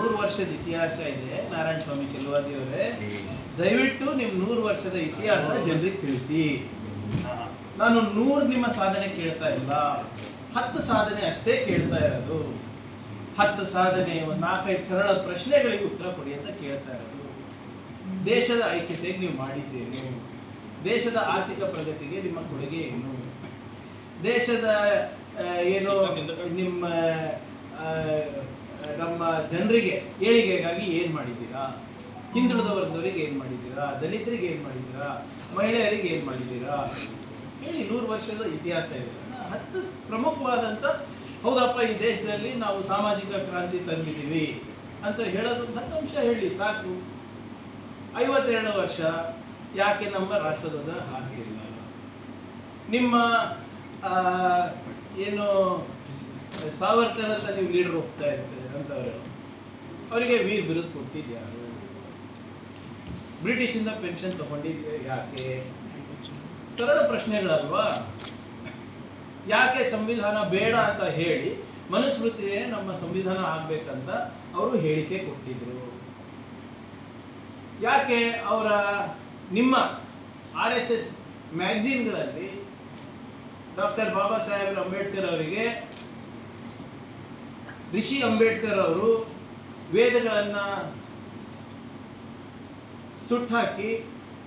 ನೂರು ವರ್ಷದ ಇತಿಹಾಸ ಇದೆ. ನಾರಾಯಣ ಸ್ವಾಮಿ ಚೆಲುವಾದಿ ಅವರೇ ದಯವಿಟ್ಟು ನಿಮ್ಮ ನೂರು ವರ್ಷದ ಇತಿಹಾಸ ಜನರಿಗೆ ತಿಳಿಸಿ. ನಾನು ನೂರು ನಿಮ್ಮ ಸಾಧನೆ ಕೇಳ್ತಾ ಇಲ್ಲ. ಹತ್ತು ಸಾಧನೆ ಅಷ್ಟೇ ಕೇಳ್ತಾ ಇರೋದು. ಹತ್ತು ಸಾಧನೆ ಒಂದು ನಾಲ್ಕೈದು ಸರಳ ಪ್ರಶ್ನೆಗಳಿಗೆ ಉತ್ತರ ಕೊಡಿ ಅಂತ ಕೇಳ್ತಾ ಇರೋದು. ದೇಶದ ಐಕ್ಯತೆಗೆ ನೀವು ಮಾಡಿದ್ದೇನೆ. ದೇಶದ ಆರ್ಥಿಕ ಪ್ರಗತಿಗೆ ನಿಮ್ಮ ಕೊಡುಗೆ ಏನು? ದೇಶದ ಏನು ನಿಮ್ಮ ನಮ್ಮ ಜನರಿಗೆ, ಏಳಿಗೆಗಾಗಿ ಏನು ಮಾಡಿದ್ದೀರಾ? ಹಿಂದುಳಿದ ವರ್ಗದವರಿಗೆ ಏನು ಮಾಡಿದ್ದೀರಾ? ದಲಿತರಿಗೆ ಏನು ಮಾಡಿದ್ದೀರಾ? ಮಹಿಳೆಯರಿಗೆ ಏನು ಮಾಡಿದ್ದೀರಾ? ಹೇಳಿ, ನೂರು ವರ್ಷದ ಇತಿಹಾಸ ಇದೆ. ಹತ್ತು ಪ್ರಮುಖವಾದಂಥ ಹೌದಪ್ಪ, ಈ ದೇಶದಲ್ಲಿ ನಾವು ಸಾಮಾಜಿಕ ಕ್ರಾಂತಿ ತಂದಿದ್ದೀವಿ ಅಂತ ಹೇಳೋದು ಹತ್ತು ಅಂಶ ಹೇಳಿ, ಸಾಕು. ಐವತ್ತೆರಡು ವರ್ಷ, ಯಾಕೆ ನಮ್ಮ ರಾಷ್ಟ್ರಧ್ವಜ ಹಾರಿಸಿಲ್ಲ? ನಿಮ್ಮ ಏನು ಸಾವರ್ಕರ್ ಅಂತ ನೀವು ಲೀಡರ್ ಹೋಗ್ತಾ ಇರ್ತೀರಿ ಅಂತವರು. ಅವರಿಗೆ ವೀರ್ ಬಿರುದು ಕೊಟ್ಟಿದ್ಯಾರು ಬ್ರಿಟಿಷಿಂದ ಪೆನ್ಷನ್ ತಗೊಂಡಿದ್ವಿ ಯಾಕೆ? ಸರಳ ಪ್ರಶ್ನೆಗಳಲ್ವಾ? ಯಾಕೆ ಸಂವಿಧಾನ ಬೇಡ ಅಂತ ಹೇಳಿ ಮನುಸ್ಮೃತಿಯೇ ನಮ್ಮ ಸಂವಿಧಾನ ಆಗ್ಬೇಕಂತ ಅವರು ಹೇಳಿಕೆ ಕೊಟ್ಟಿದ್ರು. ಯಾಕೆ ಅವರ ನಿಮ್ಮ ಆರ್ ಎಸ್ ಎಸ್ ಮ್ಯಾಗಝೀನ್ಗಳಲ್ಲಿ ಡಾಕ್ಟರ್ ಬಾಬಾ ಸಾಹೇಬ್ ಅಂಬೇಡ್ಕರ್ ಅವರಿಗೆ ರಿಷಿ ಅಂಬೇಡ್ಕರ್ ಅವರು ವೇದಗಳನ್ನ ಸುಟ್ಟಾಕಿ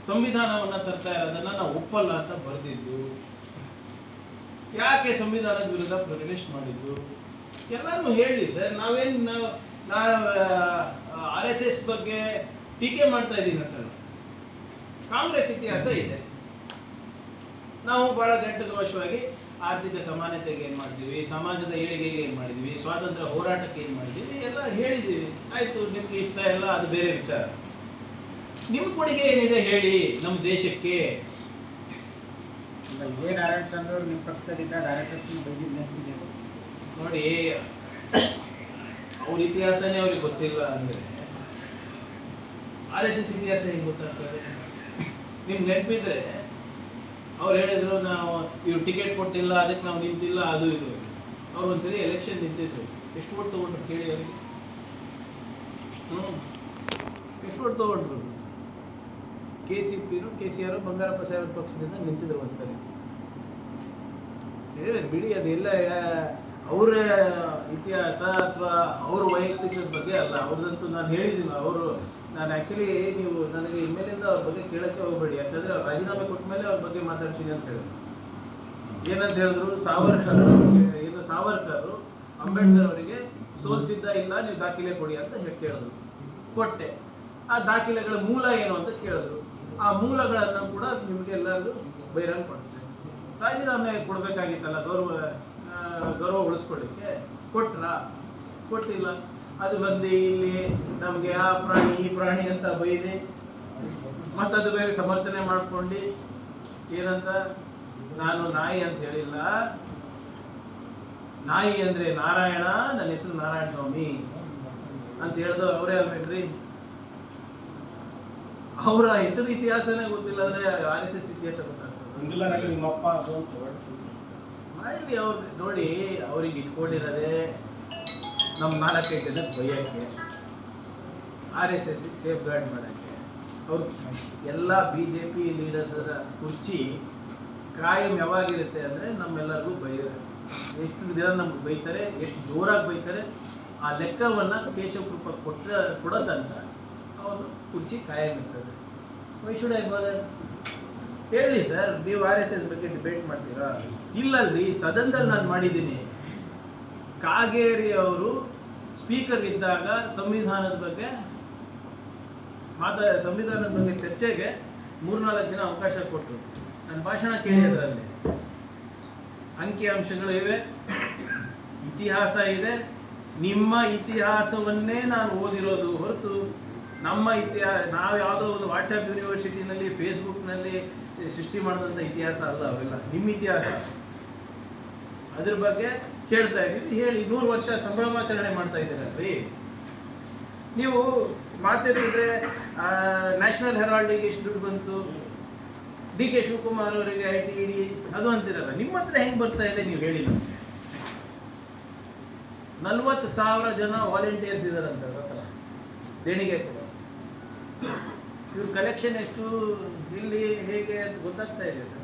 ಸಂವಿಧಾನವನ್ನ ತರ್ತಾ ಇರೋದನ್ನ ನಾವು ಒಪ್ಪಲ್ಲ ಅಂತ ಬರೆದಿದ್ದು. ಯಾಕೆ ಸಂವಿಧಾನದ ವಿರುದ್ಧ ಪ್ರೊಟೆಸ್ಟ್ ಮಾಡಿದ್ದು? ಎಲ್ಲಾನು ಹೇಳಿ ಸರ್. ನಾವೇನು ನಾವು ಆರ್ ಎಸ್ ಎಸ್ ಬಗ್ಗೆ ಟೀಕೆ ಮಾಡ್ತಾ ಇದ್ದೀನಿ ಅಂತಲ್ಲ ಕಾಂಗ್ರೆಸ್ ಇತಿಹಾಸ ಇದೆ. ನಾವು ಬಹಳ ಘಟ್ಟಘೋಷವಾಗಿ ಆರ್ಥಿಕ ಸಮಾನತೆಗೆ ಏನು ಮಾಡ್ತೀವಿ? ಸಮಾಜದ ಏಳಿಗೆಗೆ ಏನು ಮಾಡಿದ್ವಿ? ಸ್ವಾತಂತ್ರ್ಯ ಹೋರಾಟಕ್ಕೆ ಏನು ಮಾಡಿದ್ವಿ? ಎಲ್ಲ ಹೇಳಿದ್ದೀವಿ. ಆಯಿತು ನಿಮ್ಗೆ ಇಷ್ಟ ಎಲ್ಲ ಅದು ಬೇರೆ ವಿಚಾರ. ನಿಮ್ಮ ಕೊಡುಗೆ ಏನಿದೆ ಹೇಳಿ ನಮ್ಮ ದೇಶಕ್ಕೆ? ಈಗ ಇದೇ ನಾರಾಯಣ ಸ್ವಾಮಿ ಅವರು ನಿಮ್ಮ ಪಕ್ಷದಲ್ಲಿದ್ದಾಗ ಆರ್ ಎಸ್ ಎಸ್ ಬೈದಿದ್ದು ನೆನಪಿದೆ ನೋಡಿ ಅವ್ರ ಇತಿಹಾಸನೇ ಅವ್ರಿಗೆ ಗೊತ್ತಿಲ್ಲ ಅಂದ್ರೆ ಆರ್ ಎಸ್ ಎಸ್ ಇತಿಹಾಸ ಹೆಂಗ್ ಗೊತ್ತಾಗ್ತದೆ? ನಿಮ್ಗೆ ನೆನಪಿದ್ರೆ ಅವ್ರು ಹೇಳಿದ್ರು, ನಾವು ಇವ್ರು ಟಿಕೆಟ್ ಕೊಟ್ಟಿಲ್ಲ, ಅದಕ್ಕೆ ನಾವು ನಿಂತಿಲ್ಲ, ಅದು ಇದು. ಅವ್ರು ಒಂದ್ಸರಿ ಎಲೆಕ್ಷನ್ ನಿಂತಿದ್ರು. ಎಷ್ಟು ಓಟ್ ತಗೊಂಡ್ರು ಕೇಳಿ ಅವರಿಗೆ? ಹ್ಞೂ ಎಷ್ಟು ಓಟ್ ತಗೊಂಡ್ರು? K C ಪಿರು K C R Bangarappa Saheb ಪಕ್ಷದಿಂದ ನಿಂತಿದ್ರು ಒಂದ್ಸರಿ. ಬಿಡಿ ಅದೆಲ್ಲ ಅವರ ಇತಿಹಾಸ ಅಥವಾ ಅವ್ರ ವೈಯಕ್ತಿಕದ ಬಗ್ಗೆ ಅಲ್ಲ, ಅವ್ರದಂತೂ ನಾನು ಹೇಳಿದ್ದೀನಿ. ಅವರು ನಾನು ಆ್ಯಕ್ಚುಲಿ ನೀವು ನನಗೆ ಇನ್ಮೇಲಿಂದ ಅವ್ರ ಬಗ್ಗೆ ಕೇಳೋಕ್ಕೆ ಹೋಗಬೇಡಿ. ಯಾಕಂದರೆ ಅವ್ರು ರಾಜೀನಾಮೆ ಕೊಟ್ಟ ಮೇಲೆ ಅವ್ರ ಬಗ್ಗೆ ಮಾತಾಡ್ತೀನಿ ಅಂತ ಹೇಳಿದ್ರು. ಏನಂತ ಹೇಳಿದ್ರು? ಸಾವರ್ಕರ್ ಏನು ಸಾವರ್ಕರ್ ಅಂಬೇಡ್ಕರ್ ಅವರಿಗೆ ಸೋಲ್ಸಿದ್ದ ಇಲ್ಲ, ನೀವು ದಾಖಲೆ ಕೊಡಿ ಅಂತ ಹೇಳಿ ಕೇಳಿದ್ರು. ಕೊಟ್ಟೆ. ಆ ದಾಖಲೆಗಳ ಮೂಲ ಏನು ಅಂತ ಕೇಳಿದ್ರು. ಆ ಮೂಲಗಳನ್ನು ಕೂಡ ನಿಮಗೆಲ್ಲರೂ ಬೈರಂಗ್ ಕೊಡ್ತೇನೆ ರಾಜೀನಾಮೆ ಕೊಡಬೇಕಾಗಿತ್ತಲ್ಲ ಗೌರವ ಗೌರವ ಉಳಿಸ್ಕೊಳ್ಳಿಕ್ಕೆ ಕೊಟ್ರ? ಕೊಟ್ಟಿಲ್ಲ. ಅದು ಬಂದು ಇಲ್ಲಿ ನಮಗೆ ಆ ಪ್ರಾಣಿ, ಈ ಪ್ರಾಣಿ ಅಂತ ಬೈದೆ. ಮತ್ತದು ಬೇರೆ ಸಮರ್ಥನೆ ಮಾಡ್ಕೊಂಡು ಏನಂತ? ನಾನು ನಾಯಿ ಅಂತ ಹೇಳಿಲ್ಲ. ನಾಯಿ ಅಂದ್ರೆ ನಾರಾಯಣ, ನನ್ನ ಹೆಸರು ನಾರಾಯಣ ಸ್ವಾಮಿ ಅಂತ ಹೇಳ್ದು ಅವರೇ ಅಲ್ವೇನ್ರಿ? ಅವರ ಹೆಸರು ಇತಿಹಾಸನೇ ಗೊತ್ತಿಲ್ಲ ಅಂದ್ರೆ ಆರ್ ಎಸ್ ಎಸ್ ಇತಿಹಾಸ ಗೊತ್ತಾಗ್ತದೆ. ಮಾಡಲಿ ಅವ್ರು ನೋಡಿ ಅವ್ರಿಗೆ ಇಟ್ಕೊಂಡಿರೋದೇ ನಮ್ಮ ನಾಲ್ಕೈದು ಜನಕ್ಕೆ ಬೈಯೋಕ್ಕೆ R S S safeguard ಮಾಡೋಕ್ಕೆ. ಅವ್ರು ಎಲ್ಲ ಬಿ ಜೆ ಪಿ ಲೀಡರ್ಸರ ಕುರ್ಚಿ ಕಾಯಂ ಯಾವಾಗಿರುತ್ತೆ ಅಂದರೆ ನಮ್ಮೆಲ್ಲರಿಗೂ ಬೈ ಎಷ್ಟು ದಿನ ನಮ್ಗೆ ಬೈತಾರೆ, ಎಷ್ಟು ಜೋರಾಗಿ ಬೈತಾರೆ, ಆ ಲೆಕ್ಕವನ್ನು ಕೇಶವ ಕೃಪ ಕೊಟ್ಟ ಕೊಡೋ ತನಕ ಅವನು ಕುರ್ಚಿ ಕಾಯಂ ಇರ್ತದೆ. ವೈ ಶುಡ್ ಐ ಹೇಳಿ ಸರ್, ನೀವು ಆರ್ ಎಸ್ ಎಸ್ ಬಗ್ಗೆ ಡಿಬೇಟ್ ಮಾಡ್ತೀರಾ? ಇಲ್ಲಲ್ರಿ ಸದನದಲ್ಲಿ ನಾನು ಮಾಡಿದ್ದೀನಿ. ಕಾಗೇರಿ ಅವರು ಸ್ಪೀಕರ್ ಇದ್ದಾಗ ಸಂವಿಧಾನದ ಬಗ್ಗೆ ಮಾತಾ, ಸಂವಿಧಾನದ ಬಗ್ಗೆ ಚರ್ಚೆಗೆ ಮೂರ್ನಾಲ್ಕು ದಿನ ಅವಕಾಶ ಕೊಟ್ಟರು. ನನ್ನ ಭಾಷಣ ಕೇಳಿ ಅದರಲ್ಲಿ. ಅಂಕಿ ಅಂಶಗಳು ಇವೆ. ಇತಿಹಾಸ ಇದೆ. ನಿಮ್ಮ ಇತಿಹಾಸವನ್ನೇ ನಾನು ಓದಿರೋದು ಹೊರತು ನಮ್ಮ ಇತಿಹಾಸ ನಾವು ಯಾವುದೋ ಒಂದು ವಾಟ್ಸಪ್ ಯೂನಿವರ್ಸಿಟಿನಲ್ಲಿ ಫೇಸ್ಬುಕ್ನಲ್ಲಿ ಸೃಷ್ಟಿ ಮಾಡಿದಂಥ ಇತಿಹಾಸ ಅಲ್ಲ ಅವೆಲ್ಲ. ನಿಮ್ಮ ಇತಿಹಾಸ. ಅದ್ರ ಬಗ್ಗೆ ಕೇಳ್ತಾ ಇದ್ದೀವಿ. ಹೇಳಿ, ನೂರು ವರ್ಷ ಸಂಭ್ರಮಾಚರಣೆ ಮಾಡ್ತಾ ಇದ್ದೀರಲ್ರಿ? ನೀವು ಮಾತಾಡಿದ್ರೆ ನ್ಯಾಷನಲ್ ಹೆರಾಲ್ಡಿಗೆ ಎಷ್ಟು ದುಡ್ಡು ಬಂತು? ಡಿ ಕೆ ಶಿವಕುಮಾರ್ ಅವರಿಗೆ ಐ ಟಿ ಇಡಿ ಅದು ಅಂತಿರಲ್ಲ. ನಿಮ್ಮ ಹತ್ರ ಹೆಂಗೆ ಬರ್ತಾ ಇದೆ ನೀವು ಹೇಳಿ ನಮಗೆ. ನಲ್ವತ್ತು ಸಾವಿರ ಜನ ವಾಲಂಟಿಯರ್ಸ್ ಇದಾರಂತೆ ಹತ್ರ ದೇಣಿಗೆ ಕೊಡೋದು ಇವ್ರ ಕಲೆಕ್ಷನ್ ಎಷ್ಟು ಇಲ್ಲಿ ಹೇಗೆ ಅಂತ ಗೊತ್ತಾಗ್ತಾ ಇದೆ ಸರ್.